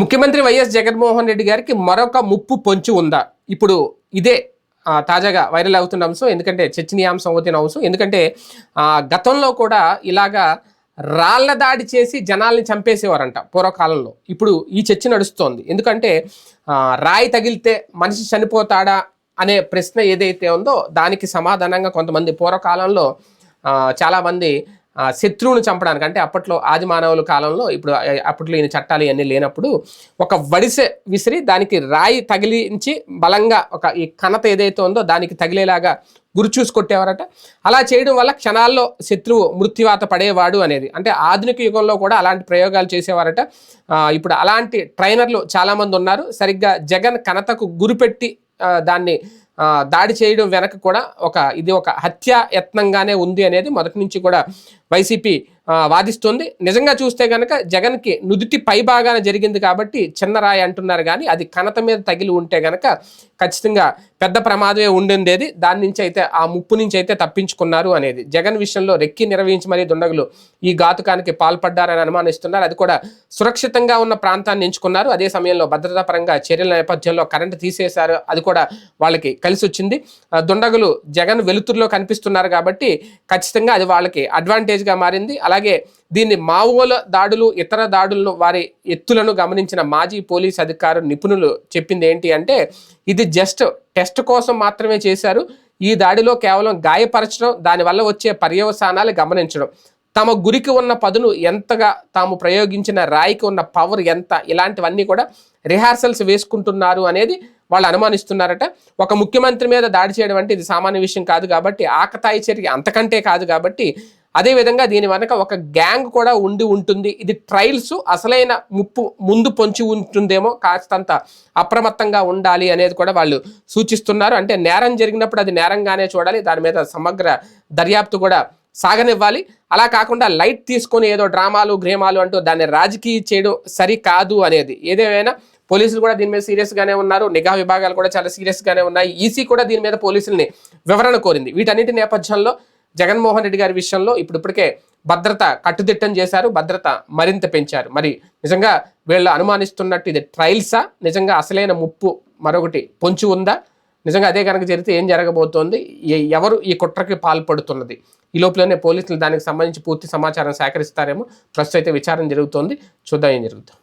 ముఖ్యమంత్రి వైఎస్ జగన్మోహన్ రెడ్డి గారికి మరొక ముప్పు పొంచి ఉందా? ఇప్పుడు ఇదే తాజాగా వైరల్ అవుతున్న అంశం. ఎందుకంటే చర్చనీయాంశం అవుతున్న అంశం. ఎందుకంటే గతంలో కూడా ఇలాగా రాళ్ళ దాడి చేసి జనాల్ని చంపేసేవారంట పూర్వకాలంలో. ఇప్పుడు ఈ చర్చ నడుస్తోంది. ఎందుకంటే రాయి తగిలితే మనిషి చనిపోతాడా అనే ప్రశ్న ఏదైతే ఉందో దానికి సమాధానంగా కొంతమంది పూర్వకాలంలో చాలామంది శత్రువును చంపడానికి అంటే అప్పట్లో ఆది మానవుల కాలంలో ఇప్పుడు అప్పట్లో ఈయన చట్టాలు ఇవన్నీ లేనప్పుడు ఒక వడిసె విసిరి దానికి రాయి తగిలించి బలంగా ఒక ఈ కణత ఏదైతే ఉందో దానికి తగిలేలాగా గురి చూసి కొట్టేవారట. అలా చేయడం వల్ల క్షణాల్లో శత్రువు మృత్యువాత పడేవాడు అనేది. అంటే ఆధునిక యుగంలో కూడా అలాంటి ప్రయోగాలు చేసేవారట. ఇప్పుడు అలాంటి ట్రైనర్లు చాలామంది ఉన్నారు. సరిగ్గా జగన్ కణతకు గురిపెట్టి దాన్ని దాడి చేయడం వెనక కూడా ఒక ఇది ఒక హత్య యత్నంగానే ఉంది అనేది మొదటి నుంచి కూడా వైసీపీ వాదిస్తుంది. నిజంగా చూస్తే కనుక జగన్కి నుదుటి పై భాగాన జరిగింది కాబట్టి చిన్నరాయి అంటున్నారు కానీ అది కనత మీద తగిలి ఉంటే కనుక ఖచ్చితంగా పెద్ద ప్రమాదమే ఉండిందేది దాని నుంచి అయితే ఆ ముప్పు నుంచి అయితే తప్పించుకున్నారు అనేది. జగన్ విషయంలో రెక్కి నిర్వహించి మరీ దుండగులు ఈ ఘాతుకానికి పాల్పడ్డారని అనుమానిస్తున్నారు. అది కూడా సురక్షితంగా ఉన్న ప్రాంతాన్ని ఎంచుకున్నారు. అదే సమయంలో భద్రతా పరంగా చర్యల నేపథ్యంలో కరెంటు తీసేశారు. అది కూడా వాళ్ళకి కలిసి వచ్చింది. దుండగులు జగన్ వెలుతురులో కనిపిస్తున్నారు కాబట్టి ఖచ్చితంగా అది వాళ్ళకి అడ్వాంటేజ్గా మారింది. అలాగే దీన్ని మావోల దాడులు ఇతర దాడులను వారి ఎత్తులను గమనించిన మాజీ పోలీస్ అధికారు నిపుణులు చెప్పింది ఏంటి అంటే ఇది జస్ట్ టెస్ట్ కోసం మాత్రమే చేశారు. ఈ దాడిలో కేవలం గాయపరచడం దానివల్ల వచ్చే పర్యవసానాలు గమనించడం. తమ గురికి ఉన్న పదును ఎంతగా తాము ప్రయోగించిన రాయికి ఉన్న పవర్ ఎంత ఇలాంటివన్నీ కూడా రిహార్సల్స్ వేసుకుంటున్నారు అనేది వాళ్ళు అనుమానిస్తున్నారట. ఒక ముఖ్యమంత్రి మీద దాడి చేయడం అంటే ఇది సామాన్య విషయం కాదు కాబట్టి ఆకతాయి చర్య అంతకంటే కాదు కాబట్టి అదేవిధంగా దీని వెనక ఒక గ్యాంగ్ కూడా ఉండి ఉంటుంది. ఇది ట్రయల్స్ అసలైన ముప్పు ముందు పొంచి ఉంటుందేమో కాస్తంత అప్రమత్తంగా ఉండాలి అనేది కూడా వాళ్ళు సూచిస్తున్నారు. అంటే నేరం జరిగినప్పుడు అది నేరంగానే చూడాలి. దాని మీద సమగ్ర దర్యాప్తు కూడా సాగనివ్వాలి. అలా కాకుండా లైట్ తీసుకొని ఏదో డ్రామాలు గ్రేమాలు అంటూ దాన్ని రాజకీయ చేయడం సరికాదు అనేది. ఏదేమైనా పోలీసులు కూడా దీని మీద సీరియస్గానే ఉన్నారు. నిఘా విభాగాలు కూడా చాలా సీరియస్గానే ఉన్నాయి. ఈసీ కూడా దీని మీద పోలీసుల్ని వివరణ కోరింది. వీటన్నిటి నేపథ్యంలో జగన్మోహన్ రెడ్డి గారి విషయంలో ఇప్పుడు ఇప్పటికే భద్రత కట్టుదిట్టం చేశారు భద్రత మరింత పెంచారు. మరి నిజంగా వీళ్ళు అనుమానిస్తున్నట్టు ఇది ట్రయల్సా? నిజంగా అసలైన ముప్పు మరొకటి పొంచి ఉందా? నిజంగా అదే కనుక జరిగితే ఏం జరగబోతోంది? ఎవరు ఈ కుట్రకి పాల్పడుతున్నది? ఈ లోపలనే పోలీసులు దానికి సంబంధించి పూర్తి సమాచారం సేకరిస్తారేమో? ప్రస్తుతం అయితే విచారణ జరుగుతోంది. చూద్దాం ఏం జరుగుతుంది